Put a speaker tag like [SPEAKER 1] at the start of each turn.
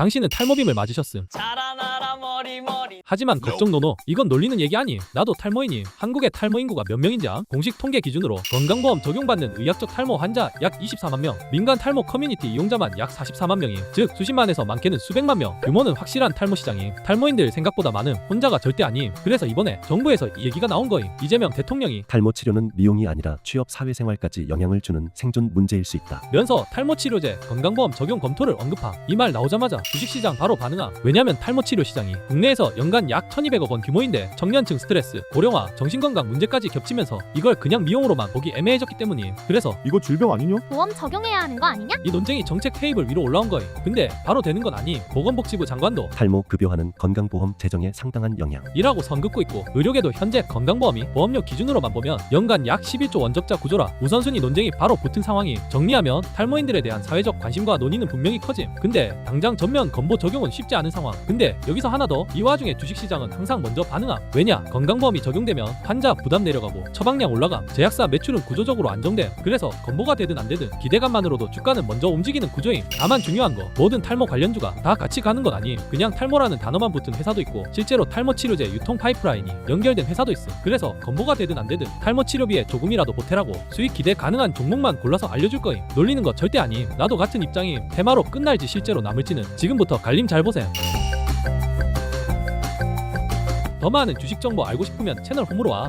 [SPEAKER 1] 당신은 탈모빔을 맞으셨음.
[SPEAKER 2] 머리
[SPEAKER 1] 하지만 걱정 노노. 이건 놀리는 얘기 아니. 나도 탈모이니. 한국의 탈모 인구가 몇 명인지 암? 공식 통계 기준으로 건강보험 적용받는 의학적 탈모 환자 약 24만 명 민간 탈모 커뮤니티 이용자만 약 44만 명임 즉 수십만에서 많게는 수백만 명. 규모는 확실한 탈모 시장임 탈모인들 생각보다 많음 혼자가 절대 아님. 그래서 이번에 정부에서 이 얘기가 나온 거임. 이재명 대통령이
[SPEAKER 3] 탈모 치료는 미용이 아니라 취업 사회생활까지 영향을 주는 생존 문제일 수 있다.
[SPEAKER 1] 면서 탈모 치료제 건강보험 적용 검토를 언급함. 이 말 나오자마자 주식시장 바로 반응함. 왜냐면 탈모 치료 시장이 국내에서 연간 약 1200억 원 규모인데 청년층 스트레스 고령화 정신건강 문제까지 겹치면서 이걸 그냥 미용으로만 보기 애매해졌기 때문임 그래서
[SPEAKER 4] 이거 질병 아니냐?
[SPEAKER 5] 보험 적용해야 하는 거 아니냐?
[SPEAKER 1] 이 논쟁이 정책 테이블 위로 올라온 거임 근데 바로 되는 건 아님 보건복지부 장관도
[SPEAKER 3] 탈모 급여화는 건강보험 재정에 상당한 영향.
[SPEAKER 1] 이라고 선 긋고 있고 의료계도 현재 건강보험이 보험료 기준으로만 보면 연간 약 11조 원 적자 구조라 우선순위 논쟁이 바로 붙은 상황이 정리하면 탈모인들에 대한 사회적 관심과 논의는 분명히 커짐 근데 당장 전면 건보 적용은 쉽지 않은 상황 근데 여기서 하나 더 이 와중에 주식 시장은 항상 먼저 반응함. 왜냐? 건강보험이 적용되면 환자 부담 내려가고 처방량 올라감 제약사 매출은 구조적으로 안정돼. 그래서 건보가 되든 안 되든 기대감만으로도 주가는 먼저 움직이는 구조임. 다만 중요한 거 모든 탈모 관련주가 다 같이 가는 건 아님. 그냥 탈모라는 단어만 붙은 회사도 있고 실제로 탈모 치료제 유통 파이프라인이 연결된 회사도 있음. 그래서 건보가 되든 안 되든 탈모 치료비에 조금이라도 보태라고 수익 기대 가능한 종목만 골라서 알려줄 거임. 놀리는 거 절대 아님. 나도 같은 입장임. 테마로 끝날지 실제로 남을지는 지금부터 갈림 잘 보셈 더 많은 주식 정보 알고 싶으면 채널 홈으로 와